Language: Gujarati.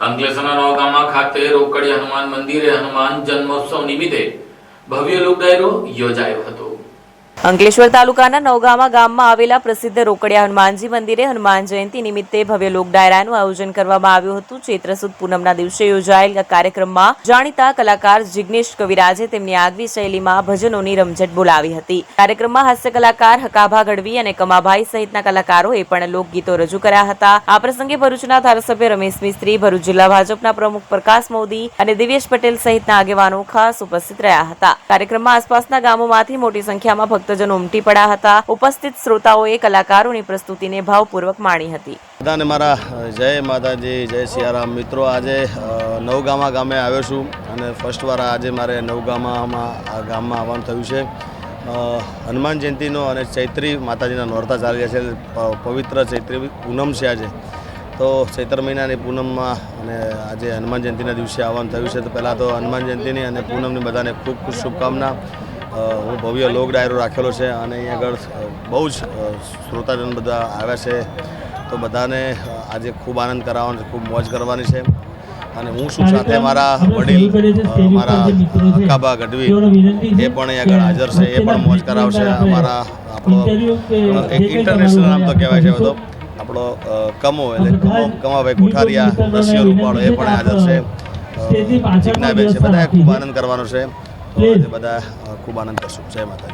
અંકલેશ્વરના નવગામા ખાતે રોકડી હનુમાન મંદિરે હનુમાન જન્મોત્સવ નિમિત્તે ભવ્ય લોક યોજાયો હતો. અંકલેશ્વર તાલુકાના નવગામા ગામમાં આવેલા પ્રસિદ્ધ રોકડિયા હનુમાનજી મંદિરે હનુમાન જયંતિ નિમિત્તે ભવ્ય લોક ડાયરાનું આયોજન કરવામાં આવ્યું હતું. ચૈત્ર સુદ પૂનમના દિવસે યોજાયેલ કાર્યક્રમમાં જાણીતા કલાકાર જિગ્નેશ કવિરાજે તેમની આગવી શૈલીમાં ભજનોની રમઝટ બોલાવી હતી. કાર્યક્રમમાં હાસ્ય કલાકાર હકાભા ગઢવી અને કમાભાઈ સહિતના કલાકારોએ પણ લોકગીતો રજૂ કર્યા હતા. આ પ્રસંગે ભરૂચના ધારાસભ્ય રમેશ મિસ્ત્રી, ભરૂચ જિલ્લા ભાજપના પ્રમુખ પ્રકાશ મોદી અને દિવ્યેશ પટેલ સહિતના આગેવાનો ખાસ ઉપસ્થિત રહ્યા હતા. કાર્યક્રમમાં આસપાસના ગામોમાંથી મોટી સંખ્યામાં ભક્તજનો ઉમટી પડ્યા હતા. ઉપસ્થિત શ્રોતાઓએ કલાકારોની પ્રસ્તુતિને ભાવપૂર્વક માણી હતી. બધાને મારા જય માતાજી, જય સિયારામ. મિત્રો, આજે નવગામા ગામે આવ્યો છું અને ફર્સ્ટ વાર આજે મારે નવગામામાં, આ ગામમાં આવવાનું થયું છે. હનુમાન જયંતિનો અને ચૈત્રી માતાજીના નોરતા ચાલી રહ્યા છે પવિત્ર ચૈત્રી પૂનમ છે આજે. તો ચૈત્ર મહિનાની પૂનમમાં અને આજે હનુમાન જયંતિના દિવસે આવવાનું થયું છે. તો પહેલાં તો હનુમાન જયંતિની અને પૂનમની બધાને ખૂબ ખૂબ શુભકામના. હું ભવ્ય લોક ડાયરો રાખેલો છે અને અહીં આગળ બહુ જ શ્રોતાજન બધા આવ્યા છે. તો બધાને આજે ખૂબ આનંદ કરાવવાનો છે ખૂબ મોજ કરવાની છે. અને હું શું સાથે મારા વડીલ મારા અકાબા ગઢવી એ પણ અહીં આગળ હાજર છે એ પણ મોજ કરાવશે. અમારા આપણો એક ઇન્ટરનેશનલ નામ તો કહેવાય છે બધો. આપણો કમો એટલે કમો કમાભાઈ કોઠારિયા રશિયો રૂપાળો એ પણ હાજર છે. બધા જીજ્ઞાબેન છે બધાએ ખૂબ આનંદ કરવાનો છે. તો બધા ખૂબ આનંદ કરશું. જય માતા